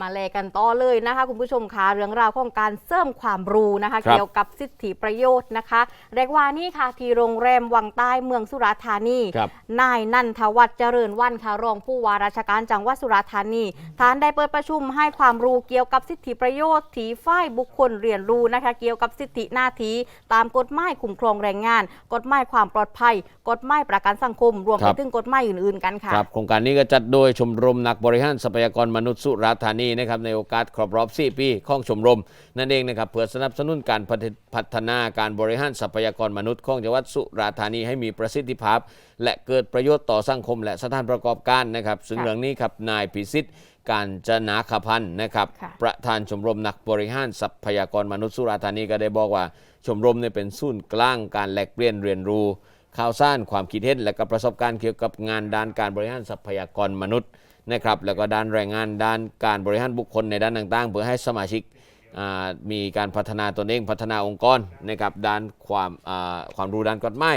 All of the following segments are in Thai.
มาแลกันต่อเลยนะคะคุณผู้ชมคะเรื่องราวของการเสริมความรู้นะคะครับเกี่ยวกับสิทธิประโยชน์นะคะเรียกว่านี่ค่ะ ที่โรงแรมวังใต้เมืองสุราษฎร์ธานีครับนายนันทวัฒน์เจริญวันค่ะรองผู้ว่าราชการจังหวัดสุราษฎร์ธานีท่านได้เปิดประชุมให้ความรู้เกี่ยวกับสิทธิประโยชน์ที่ฝ่ายบุคคลเรียนรู้นะคะ เกี่ยวกับสิทธิหน้าที่ตามกฎหมายคุ้มครองแรงงาน กฎหมายความปลอดภัย กฎหมายประกันสังคม รวมคไปรับถึงกฎหมายอื่น ๆ กันค่ะครับโครงการนี้ก็จัดโดยชมรมนักบริหารทรัพยากรมนุษย์สุราษฎร์ธานีนะครับในโอกาสครบรอบ 4 ปีของชมรม นั่นเองนะครับเพื่อสนับสนุนการพัฒพัฒนาการบริหารทรัพยากรมนุษย์ของจังหวัดสุราษฎร์ธานีให้มีประสิทธิภาพ และเกิดประโยชน์ต่อสังคม และสถานประกอบการนะครับซึ่งค่ะเรื่องนี้ครับนายพิสิทธิ์การจนาคพันธ์นะครับค่ะประธานชมรมนักบริหารทรัพยากรมนุษย์สุราษฎร์ธานีก็ได้บอกว่า ชมรมเนี่ยเป็นศูนย์กลางการแลกเปลี่ยนเรียนรู้ ข่าวสารความคิดเห็น และก็ประสบการณ์เกี่ยวกับงานด้านการบริหารทรัพยากรมนุษย์นะครับแล้วก็ด้านแรงงานด้านการบริหารบุคคลในด้านต่างๆ เพื่อให้สมาชิกอ่ามีการพัฒนาตนเองพัฒนาองค์กรนะครับด้านความอ่าความรู้ด้านกฎหมาย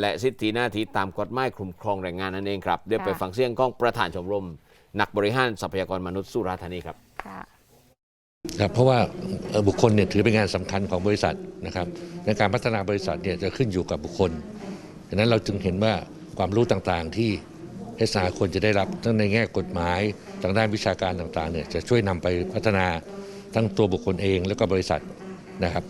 และสิทธิหน้าที่ตามกฎหมายคุ้มครองแรงงานนั่นเองครับเดี๋ยวไปค่ะฟังเสียงของประธานชมรม นักบริหารทรัพยากรมนุษย์สุราษฎร์ธานีครับค่ะครับเพราะว่าเอ่อบุคคลเนี่ยถือเป็นงานสำคัญของบริษัทนะครับในการพัฒนาบริษัทเนี่ยจะขึ้นอยู่กับบุคคล ดังนั้นเราจึงเห็นว่าความรู้ต่างๆที่เอสาควรจะได้รับทั้งในแง่กฎหมายทางด้านวิชาการต่างๆเนี่ยจะช่วยนำไปพัฒนาทั้งตัวบุคคลเองแล้วก็บริษัทนะครับ